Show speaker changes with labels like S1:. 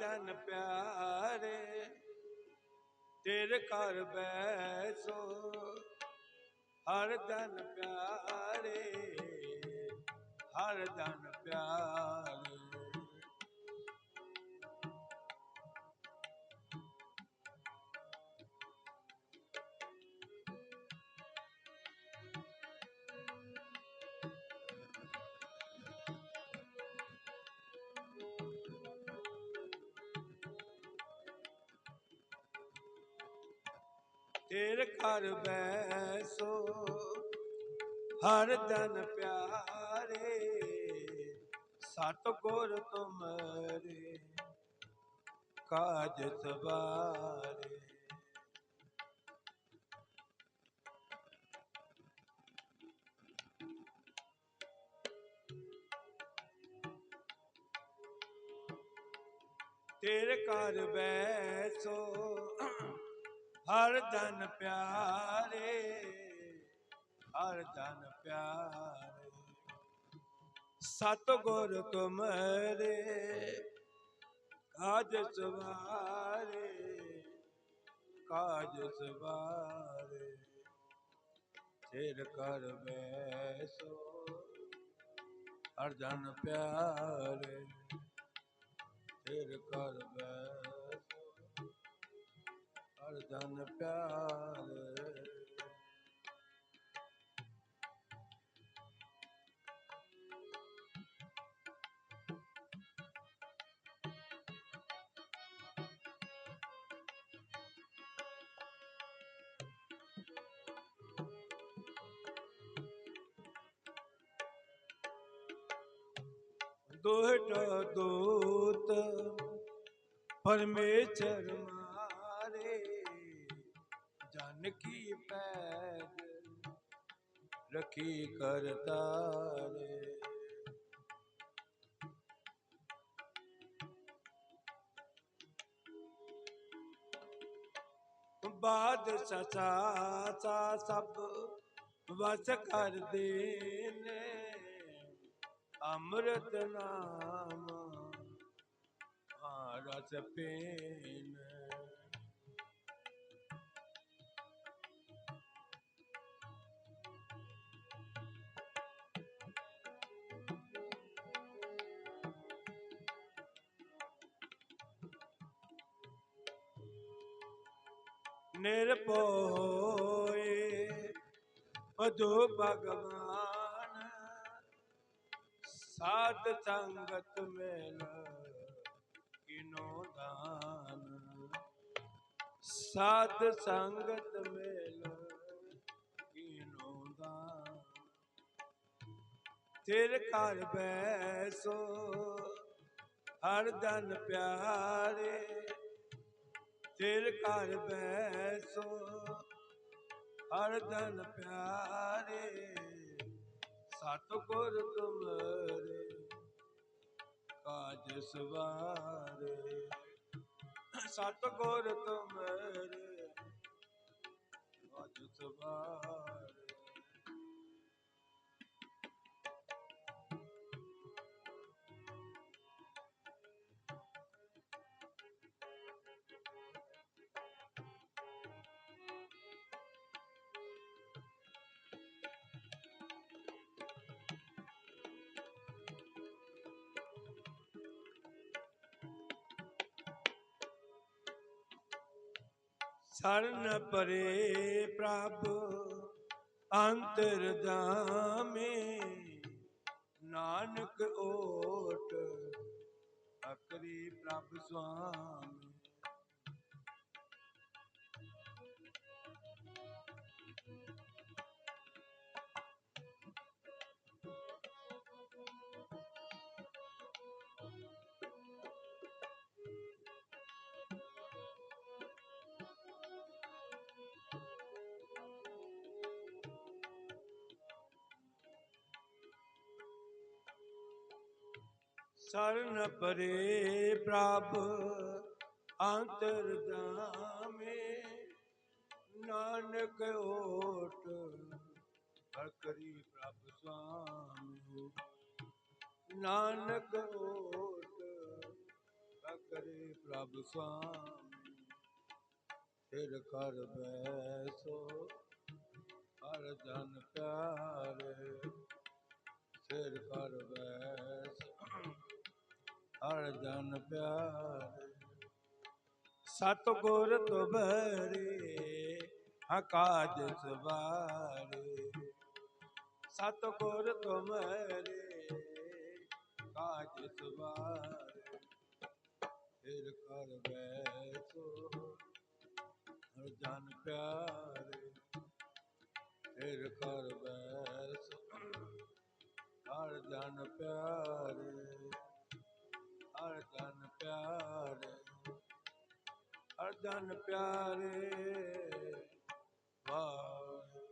S1: ਜਨ ਪਿਆਰੇ ਤੇਰੇ ਘਰ ਬੈਸੋ ਹਰ ਜਨ ਪਿਆਰੇ ਹਰ ਜਨ ਪਿਆਰੇ। ਤੇਰੇ ਘਰ ਬੈਸੋ ਹਰ ਜਨ ਪਿਆਰੇ ਸਤ ਗੁਰ ਤੁਮਰੇ ਕਾਜ ਸਵਾਰੇ। ਤੇਰੇ ਘਰ ਬੈਸੋ ਹਰ ਜਨ ਪਿਆਰੇ, ਹਰ ਜਨ ਪਿਆਰੇ। ਸਤ ਗੁਰ ਤੁਮਰੇ, ਕਾਜ ਸਵਾਰੇ ਕਾਜ ਸਵਾਰੇ। ਤੇਰ ਕਰ ਬੈਸੋ, ਹਰ ਜਨ ਪਿਆਰੇ। ਦੁਹਟ ਦੂਤ ਪਰਮੇਸ਼ਰ ਮਾਰੇ, ਜਨ ਕੀ ਪੈਜ ਰਖੀ ਕਰਤਾਰੇ ਬਾਦ ਸਚਾ ਸਭ ਵਸ ਕਰਦੇ ਨੇ ਅੰਮ੍ਰਿਤ ਨਾਮ ਰਸ ਪੀਨ ਨਿਰਭੋਏ ਅਦੋ ਭਗਵਾਨ ਸਾਧ ਸੰਗਤ ਮੇਲ, ਕਿਨੋ ਦਾਨ। ਸਾਧ ਸੰਗਤ ਮੇਲ, ਕਿਨੋ ਦਾਨ। ਤੇਰੇ ਘਰ ਬੈਸੋ, ਹਰ ਜਨ ਪਿਆਰੇ। ਤੇਰੇ ਘਰ ਬੈਸੋ, ਹਰ ਜਨ ਪਿਆਰੇ। ਸਤਿਗੁਰ ਤੁਮਰੇ ਕਾਜ ਸਵਾਰੇ। ਸਤਿਗੁਰ ਤੁਮਰੇ ਕਾਜ ਸਵਾਰੇ। ਸਰਨ ਪਰੇ ਪ੍ਰਭ ਅੰਤਰ ਜਾਮੇ ਨਾਨਕ ਓਟ ਅਕਰੀ ਪ੍ਰਭ ਸੁਆਮੀ। ਸਰਨ ਪਰੇ ਪ੍ਰਭ, ਅੰਤਰ ਨਾਨਕ ਓਟ ਹਕਰੀ ਪ੍ਰਭ ਸੁਆਮੀ। ਨਾਨਕ ਓਟ ਅਕਰੇ ਪ੍ਰਭ ਸੁਆਮੀ। ਫਿਰ ਕਰ ਬੈਸੋ, ਹਰ ਜਨ ਪਿਆਰੇ। ਹਰ ਜਨ ਪਿਆਰੇ। ਸਤਗੁਰ ਤੁਬਰੇ ਹਕਾਜ ਸਵਾਰੇ। ਸਤਗੁਰ ਤੁਮਰੇ ਕਾਜ ਸਵਾਰੇ। ਫਿਰ ਕਰ ਬੈਸੋ ਹਰ ਜਨ ਪਿਆਰੇ। ਫਿਰ ਕਰ ਬੈਸੋ ਹਰ ਜਨ ਪਿਆਰੇ। ਹਰ ਜਨ ਪਿਆਰੇ ਹਰ ਜਨ ਪਿਆਰੇ ਵਾਹ।